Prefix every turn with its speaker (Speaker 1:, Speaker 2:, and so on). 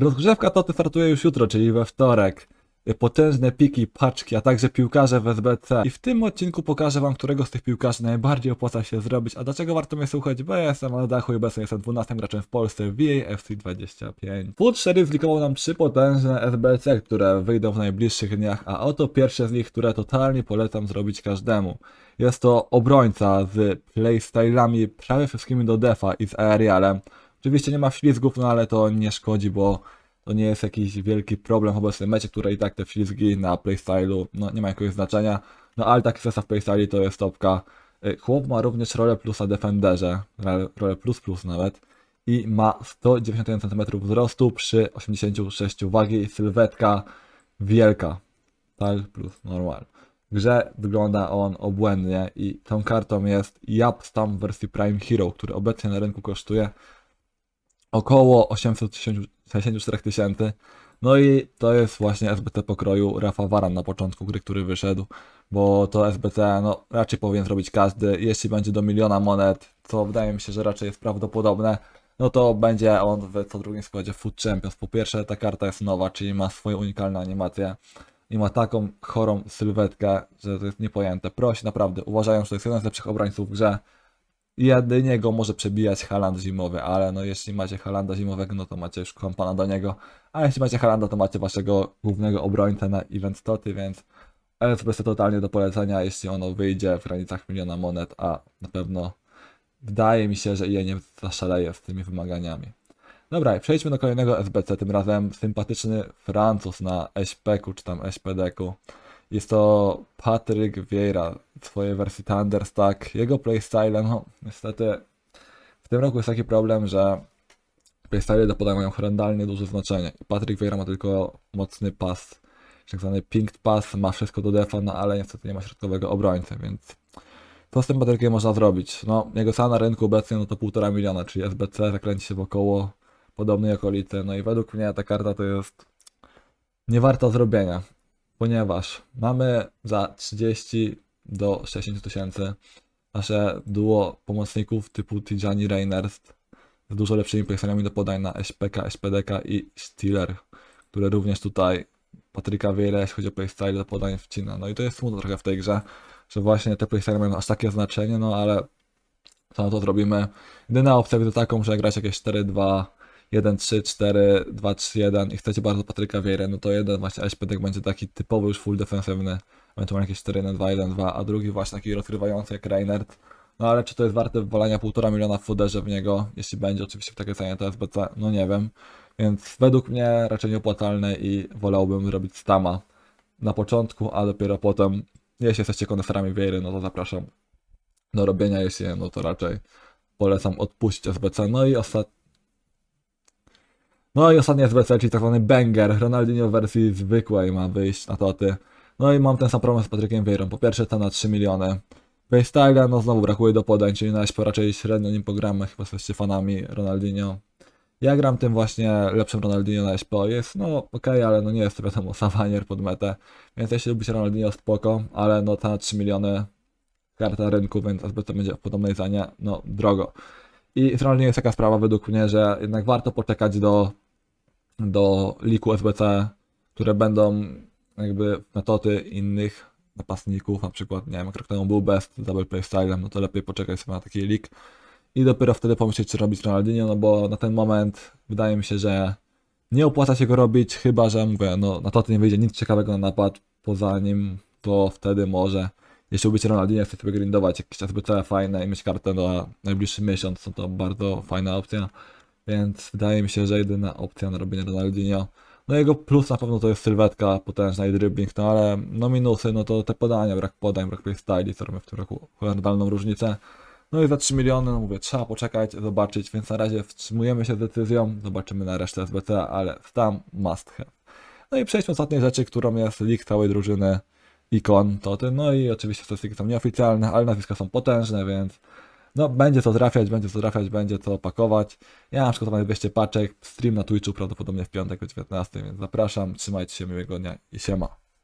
Speaker 1: Rozgrzewka Toty startuje już jutro, czyli we wtorek. Potężne piki, paczki, a także piłkarze w SBC. I w tym odcinku pokażę wam, którego z tych piłkarzy najbardziej opłaca się zrobić. A dlaczego warto mnie słuchać? Bo ja jestem na dachu i obecnie jestem 12 graczem w Polsce w FC 25. Food Sheriff zlikował nam trzy potężne SBC, które wyjdą w najbliższych dniach, a oto pierwsze z nich, które totalnie polecam zrobić każdemu. Jest to obrońca z playstylami prawie wszystkimi do defa i z aerialem. Oczywiście nie ma ślizgów, no ale to nie szkodzi, bo to nie jest jakiś wielki problem w obecnym mecie, które i tak te ślizgi na playstylu no, nie ma jakiegoś znaczenia. No ale taki zestaw playstyli to jest topka. Y, Chłop ma również rolę plus na defenderze, rolę- plus plus nawet. I ma 191 cm wzrostu przy 86 wagi sylwetka wielka. Tal plus normal. W grze wygląda on obłędnie i tą kartą jest Yap Stamp w wersji Prime Hero, który obecnie na rynku kosztuje około 864 tysięcy. No i to jest właśnie SBT pokroju Rafa Varan na początku gry, który wyszedł, bo to SBT no, raczej powinien zrobić każdy. Jeśli będzie do miliona monet, co wydaje mi się, że raczej jest prawdopodobne, no to będzie on w co drugim składzie Food Champions. Po pierwsze, ta karta jest nowa, czyli ma swoją unikalną animację i ma taką chorą sylwetkę, że to jest niepojęte. Prosi naprawdę, uważają, że to jest jeden z lepszych obrońców w grze. Jedynie może przebijać Haland zimowy, ale no jeśli macie Halanda zimowego, no to macie już kompana do niego. A jeśli macie Halanda, to macie waszego głównego obrońcę na event toty, więc SBC totalnie do polecenia, jeśli ono wyjdzie w granicach miliona monet, a na pewno wydaje mi się, że IE nie zaszaleje z tymi wymaganiami. Dobra, przejdźmy do kolejnego SBC, tym razem sympatyczny Francuz na SP-ku czy tam SPD-ku. Jest to Patryk Vieira w swojej wersji Thunderstack. Jego playstyle, no niestety w tym roku jest taki problem, że playstyle do podań mają horrendalnie duże znaczenie. Patryk Vieira ma tylko mocny pas, tak zwany pinged pass, ma wszystko do defa, no ale niestety nie ma środkowego obrońcy, więc co z tym Patrykiem można zrobić? No, jego cena na rynku obecnie no to 1,5 miliona, czyli SBC zakręci się wokoło podobnej okolicy. No i według mnie ta karta to jest nie warta zrobienia, ponieważ mamy za 30 do 60 tysięcy nasze duo pomocników typu Tijani Reiners z dużo lepszymi pojechaniami do podań na SPK, SPDK i Steeler, które również tutaj Patryka Vieira, jeśli chodzi o playstyle do podań wcina. No i to jest smutno trochę w tej grze, że właśnie te playstyle mają aż takie znaczenie, no ale co na to zrobimy? Jedyna opcja widzę taką, że grać jakieś 4-2, 1-3, 4, 2, 3, 1 i chcecie bardzo Patryka Vieira, no to jeden właśnie SPDK będzie taki typowy już full defensywny, ewentualnie jakieś 4, 1, 2, 1, 2, a drugi właśnie taki rozgrywający jak Reinert. No ale czy to jest warte wywalania 1,5 miliona w fooderze w niego, jeśli będzie oczywiście w takiej cenie to SBC, no nie wiem. Więc według mnie raczej nieopłacalne i wolałbym zrobić Stama na początku, a dopiero potem, jeśli jesteście koneserami Wiejry, no to zapraszam do robienia, jeśli nie, no to raczej polecam odpuścić SBC. No i ostat... No i ostatni SBC, czyli tak zwany banger, Ronaldinho w wersji zwykłej ma wyjść na toty. No i mam ten sam problem z Patrykiem Vieirą. Po pierwsze cena 3 miliony. Playstyle, no znowu brakuje do podań, czyli na SP raczej średnio nim pogramy, chyba jesteście fanami Ronaldinho. Ja gram tym właśnie lepszym Ronaldinho na SP, jest no okej, ale no nie jest to wiadomo sawanier pod metę, więc jeśli lubicie Ronaldinho spoko, ale no ta 3 miliony karta rynku, więc SBC będzie w podobnej cenie, no drogo. I z Ronaldinho jest taka sprawa według mnie, że jednak warto poczekać do, do liku SBC, które będą jakby metoty innych napastników, na przykład, nie wiem, jak temu był best double play stylem, no to lepiej poczekać sobie na taki leak i dopiero wtedy pomyśleć, czy robić Ronaldinho, no bo na ten moment wydaje mi się, że nie opłaca się go robić, chyba, że mówię, no na to nie wyjdzie nic ciekawego na napad, poza nim to wtedy może, jeśli lubicie Ronaldinho, chcecie sobie grindować jakieś SBC fajne i mieć kartę na najbliższy miesiąc, to to bardzo fajna opcja, więc wydaje mi się, że jedyna opcja na robienie Ronaldinho no jego plus na pewno to jest sylwetka potężna i dribbling, no ale no minusy, no to te podania, brak podań, brak playstyli, co robię w tym roku horrendalną różnicę. No i za 3 miliony, no mówię, trzeba poczekać, zobaczyć, więc na razie wstrzymujemy się z decyzją, zobaczymy na resztę SBC, ale tam must have. No i przejdźmy do ostatniej rzeczy, którą jest leak całej drużyny ikon, to ty, no i oczywiście statystyki są nieoficjalne, ale nazwiska są potężne, więc no, będzie co trafiać, będzie co trafiać, będzie co pakować. Ja mam przygotowane 200 paczek, stream na Twitchu prawdopodobnie w piątek o 19, więc zapraszam, trzymajcie się, miłego dnia i siema.